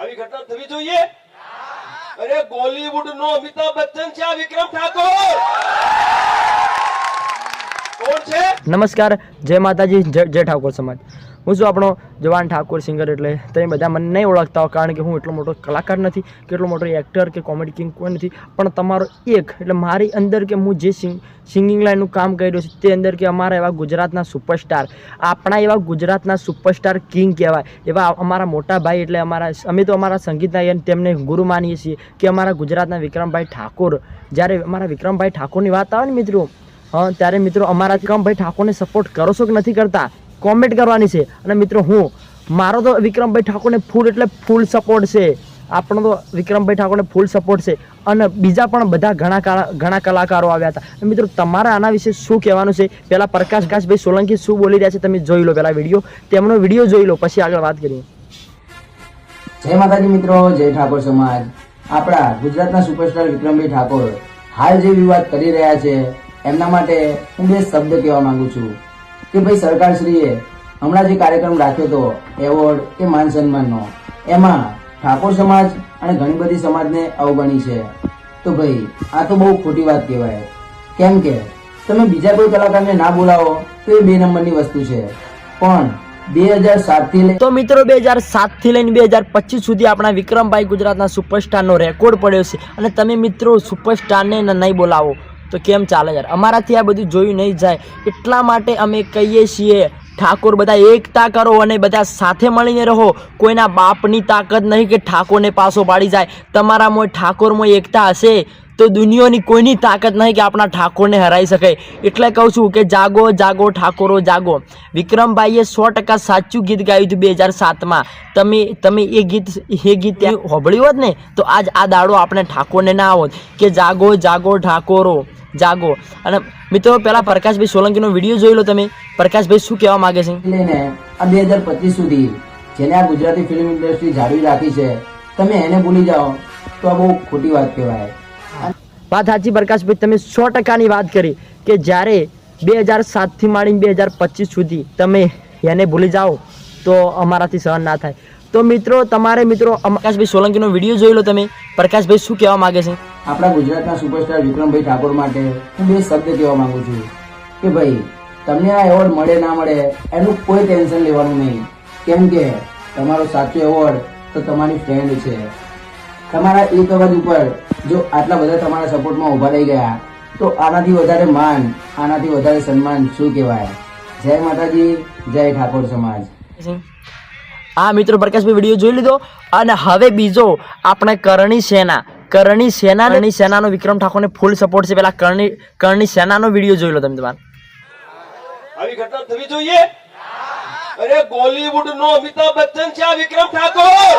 આવી ઘટના થવી જોઈએ? અરે બોલીવુડ નો અમિતાભ બચ્ચન છે આ વિક્રમ ઠાકોર. કોણ છે? નમસ્કાર, જય માતાજી, જય ઠાકોર સમાજ. હું છું આપણો જવાન ઠાકોર સિંગર એટલે તમે બધા મને નહીં ઓળખતા હો, કારણ કે હું એટલો મોટો કલાકાર નથી કે એટલો મોટો એક્ટર કે કોમેડી કિંગ કોઈ નથી, પણ તમારો એક, એટલે મારી અંદર કે હું જે સિંગ સિંગિંગ લાઈનનું કામ કરી રહ્યો છું, તે અંદર કે અમારા એવા ગુજરાતના સુપરસ્ટાર આપણા એવા ગુજરાતના સુપરસ્ટાર કિંગ કહેવાય, એવા અમારા મોટા ભાઈ એટલે અમારા, અમે તો અમારા સંગીતના તેમને ગુરુ માનીએ છીએ કે અમારા ગુજરાતના વિક્રમભાઈ ઠાકોર. જ્યારે અમારા વિક્રમભાઈ ઠાકોરની વાત આવે ને મિત્રો, હા, ત્યારે મિત્રો અમારા વિક્રમભાઈ ઠાકોરને સપોર્ટ કરો છો કે નથી કરતા? કોમેન્ટ કરવાની છે. અને મિત્રો હું, મારો તો વિક્રમભાઈ ઠાકોરને ફૂલ એટલે ફૂલ સપોર્ટ છે. આપણો તો વિક્રમભાઈ ઠાકોરને ફૂલ સપોર્ટ છે. અને બીજા પણ બધા ઘણા ઘણા કલાકારો આવ્યા હતા. મિત્રો તમારા આના વિશે શું કહેવાનું છે? પહેલાં પ્રકાશ સોલંકી શું બોલી રહ્યા છે તમે જોઈ લો પહેલાં વીડિયો. તેમનો વીડિયો જોઈ લો, પછી આગળ વાત કરીએ. જય માતાજી મિત્રો, જય ઠાકોર સમાજ. આપણા ગુજરાતના સુપરસ્ટાર વિક્રમભાઈ ઠાકોર હાલ જે વિવાદ કરી રહ્યા છે, એમના માટે હું બે શબ્દ કહેવા માંગુ છું. કે ભાઈ સરકારશ્રીએ હમણાં જે કાર્યક્રમ રાખ્યો હતો, એવોર્ડ કે માન સન્માનનો, એમાં ઠાકોર સમાજ અને ઘણી બધી સમાજને અવગણી છે. તો ભાઈ, આ તો બહુ ખોટી વાત કહેવાય. કેમ કે, તમે બીજા કોઈ કલાકારને ના બોલાવો, તો એ બે નંબરની વસ્તુ છે. પણ તો મિત્રો, બે હજાર સાતથી લઈને બે હજાર પચીસ સુધી આપણા વિક્રમભાઈ ગુજરાતના સુપરસ્ટારનો રેકોર્ડ પડ્યો છે. અને તમે મિત્રો, સુપરસ્ટારને નહીં બોલાવો. તો કેમ ચાલે યાર? અમારાથી આ બધું જોયું નહીં જાય. એટલા માટે અમે કહીએ છીએ, ઠાકોર બધા એકતા કરો અને બધા સાથે મળીને રહો. કોઈના બાપની તાકાત નહીં કે ઠાકોરને પાસો પાડી જાય. તમારામાં ઠાકોરમાં એકતા હશે તો દુનિયાની કોઈની તાકાત નહીં કે આપણા ઠાકોરને હરાઈ શકે. એટલે કહું છું કે જાગો જાગો, ઠાકોરો, જાગો. વિક્રમભાઈએ સો ટકા સાચું ગીત ગાયું હતું બે હજાર સાતમાં. તમે તમે એ ગીત એ ગીત ત્યાં હોભળ્યું હોત ને, તો આજ આ દાડો આપણે ઠાકોરને ના આવત કે જાગો જાગો, ઠાકોરો. જાગો. અને મિત્રો પહેલાં પ્રકાશભાઈ સોલંકીનો વીડિયો જોઈ લો તમે. પ્રકાશભાઈ શું કહેવા માગે છે? આ બે હજાર પચીસ સુધી જેને આ ગુજરાતી ફિલ્મ ઇન્ડસ્ટ્રી જાળવી રાખી છે તમે એને ભૂલી જાઓ. તો આ બહુ ખોટી વાત કહેવાય. વાત સાચી પ્રકાશભાઈ તમે સો ટકાની વાત કરી કે જ્યારે બે હજાર સાતથી માંડીને બે હજાર પચીસ સુધી તમે એને ભૂલી જાઓ તો અમારાથી સહન ના થાય. તો મિત્રો તમારે મિત્રો પ્રકાશભાઈ સોલંકીનો વીડિયો જોઈ લો તમે. પ્રકાશભાઈ શું કહેવા માંગે છે? આપણા ગુજરાતના સુપરસ્ટાર વિક્રમભાઈ ઠાકોર માટે હું બે શબ્દ કહેવા માંગુ છું કે ભાઈ તમને આ એવોર્ડ મળે ના મળે એનું કોઈ ટેન્શન લેવાનું નહીં. કેમ કે તમારો સાચો એવોર્ડ તો તમારી ફ્રેન્ડ છે. તમારા એક અવાજ ઉપર જો આટલા બધા તમારા સપોર્ટમાં ઊભા રહી ગયા તો આનાથી વધારે માન આનાથી વધારે સન્માન શું કહેવાય? જય માતાજી જય ઠાકોર સમાજ. હા મિત્રો પ્રકાશભાઈ વીડિયો જોઈ લીધો. અને હવે બીજો આપણે કરણી સેના. કરણી સેના કરણી સેનાનો વિક્રમ ઠાકોરને ફૂલ સપોર્ટ છે. પેલા કરણી કરણી સેનાનો વીડિયો જોઈ લો તમે તમારે. આવી ઘટના થવી જોઈએ? અરે બોલીવુડ નો અમિતાભ બચ્ચન છે આ વિક્રમ ઠાકોર!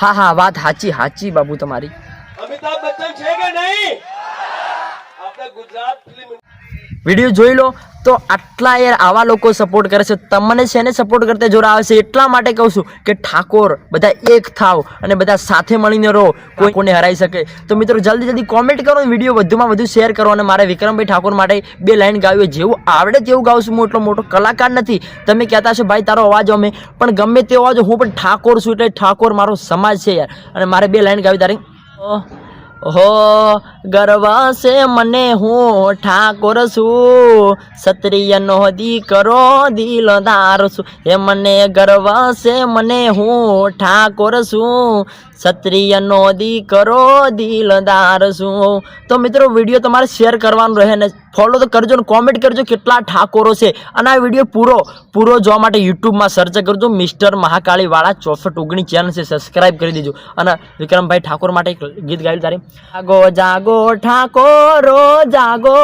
હા હા વાત સાચી સાચી બાબુ તમારી. અમિતાભ બચ્ચન છે કે નહીં? આપણે ગુજરાત ફિલ્મ વીડિયો જોઈ લો. તો આટલા યાર આવા લોકો સપોર્ટ કરે છે. તમને શેને સપોર્ટ કરતા જોર આવે છે. એટલા માટે કહું છું કે ઠાકોર, બધા એક થાવ અને બધા સાથે મળીને રહો. કોઈ કોને હરાઈ શકે. તો મિત્રો, જલ્દી જલ્દી કોમેન્ટ કરો વીડિયો વધુમાં વધુ શેર કરો અને મારે વિક્રમભાઈ ઠાકોર માટે બે લાઈન ગાવી જેવું આવડે તેવું ગાઉં છું. હું એટલો મોટો કલાકાર નથી. તમે કહેતા છો ભાઈ, તારો અવાજ અમે. પણ ગમે તેવો અવાજ, હું પણ ઠાકોર છું એટલે ઠાકોર મારો સમાજ છે યાર. અને મારે બે લાઈન ગાવી તારી. હો ગર્વ છે મને હું ઠાકોર છું. ક્ષત્રિયનો દીકરો દિલદાર છું. એ મને ગર્વ છે મને હું ઠાકોર છું. ક્ષત્રિયનો દીકરો દિલદાર છું. તો મિત્રો, વીડિયો તમારે શેર કરવાનું રહે ને ફોલો તો કરજો ને કોમેન્ટ કરજો કેટલા ઠાકોરો છે. અને આ વીડિયો પૂરો પૂરો જોવા માટે યુટ્યુબમાં સર્ચ કરજો. મિસ્ટર મહાકાળીવાળા ચોસઠ ઓગણી ચેનલ છે. સબસ્ક્રાઈબ કરી દેજો. અને વિક્રમભાઈ ઠાકોર માટે એક ગીત ગાયું તારે. જાગો જાગો ઠાકોરો જાગો.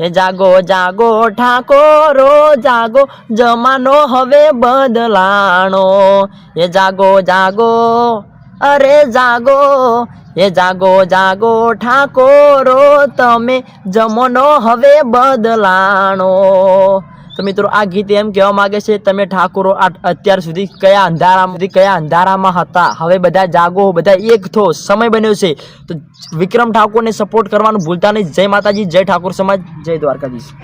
એ જાગો જાગો ઠાકોરો જાગો. જમાનો હવે બદલાણો. એ જાગો જાગો, અરે જાગો. એ જાગો જાગો ઠાકોરો તમે જમનો હવે બદલાણો. તો મિત્રો, આ ગીત એમ કહેવા માંગે છે, તમે ઠાકોરો અત્યાર સુધી કયા અંધારા સુધી કયા અંધારામાં હતા? હવે બધા જાગો, બધા એક થો, સમય બન્યો છે. તો વિક્રમ ઠાકોરને સપોર્ટ કરવાનું ભૂલતા નહીં. જય માતાજી, જય ઠાકોર સમાજ, જય દ્વારકાધીશ.